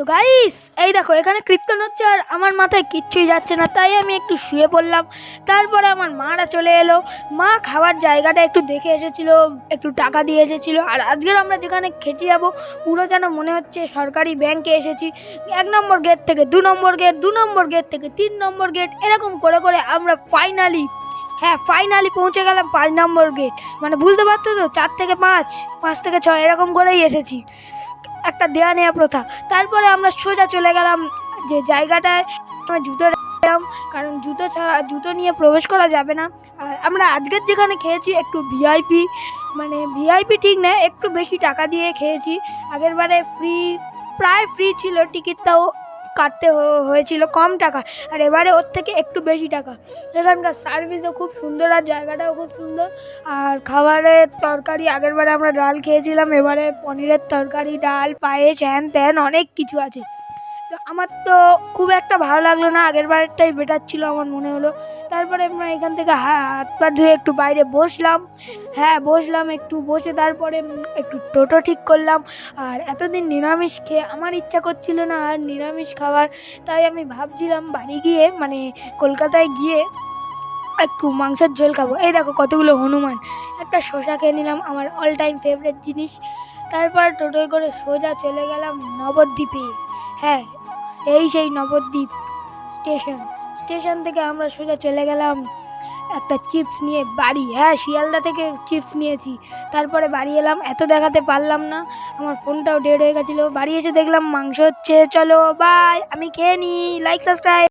তো গাইস এই দেখো, এখানে কীর্তন হচ্ছে আর আমার মাথায় কিচ্ছুই যাচ্ছে না, তাই আমি একটু শুয়ে পড়লাম। তারপরে আমার মারা চলে এলো। মা খাবার জায়গাটা একটু দেখে এসেছিল, একটু টাকা দিয়ে এসেছিল। আর আজকের আমরা যেখানে খেতে যাব, পুরো যেন মনে হচ্ছে সরকারি ব্যাংকে এসেছি। এক নম্বর গেট থেকে দু নম্বর গেট দু নম্বর গেট থেকে তিন নম্বর গেট এরকম করে করে আমরা ফাইনালি হ্যাঁ ফাইনালি পৌঁছে গেলাম পাঁচ নম্বর গেট মানে বুঝতে পারছ তো, চার থেকে পাঁচ পাঁচ থেকে ছয়, এরকম করেই এসেছি। একটা দেয়া নেওয়া প্রথা। তারপরে আমরা সোজা চলে গেলাম যে জায়গাটায় আমরা জুতো রাখলাম, কারণ জুতো ছাড়া জুতো নিয়ে প্রবেশ করা যাবে না। আর আমরা আজকের যেখানে খেয়েছি একটু ভিআইপি মানে ভিআইপি ঠিক না একটু বেশি টাকা দিয়ে খেয়েছি। আগের বারে ফ্রি প্রায় ফ্রি ছিল টিকিটটাও। কাটতে হয়েছিল কম টাকা। আর এবারে ওর থেকে একটু বেশি টাকা। এখানকার সার্ভিসও খুব সুন্দর আর জায়গাটাও খুব সুন্দর। আর খাবারের তরকারি, আগের বারে আমরা ডাল খেয়েছিলাম, এবারে পনিরের তরকারি, ডাল, পায়েস, হ্যান ত্যান অনেক কিছু আছে। তো আমার তো খুব একটা ভালো লাগল না। আগের বারেরটাই বেটার ছিল আমার মনে হলো। তারপরে আমরা এখান থেকে হাত পা ধুয়ে একটু বাইরে বসলাম। হ্যাঁ বসলাম একটু বসে তারপরে একটু টোটো ঠিক করলাম। আর এতদিন নিরামিষ খেয়ে আমার ইচ্ছা করছিল না আর নিরামিষ খাবার তাই আমি ভাবছিলাম বাড়ি গিয়ে মানে কলকাতায় গিয়ে একটু মাংসের ঝোল খাব। এই দেখো কতগুলো হনুমান। একটা শসা খেয়ে নিলাম, আমার অল টাইম ফেভারিট জিনিস। তারপর টোটোয় করে সোজা চলে গেলাম নবদ্বীপে। হ্যাঁ এই সেই নবদ্বীপ স্টেশন। স্টেশন থেকে আমরা সোজা চলে গেলাম একটা চিপস নিয়ে বাড়ি। হ্যাঁ শিয়ালদা থেকে চিপস নিয়েছি। তারপরে বাড়ি এলাম, এত দেখাতে পারলাম না। আমার ফোনটাও ডেড হয়ে গেছিল। বাড়ি এসে দেখলাম মাংস হচ্ছে। চলো বাই আমি খেয়ে নিই। Like subscribe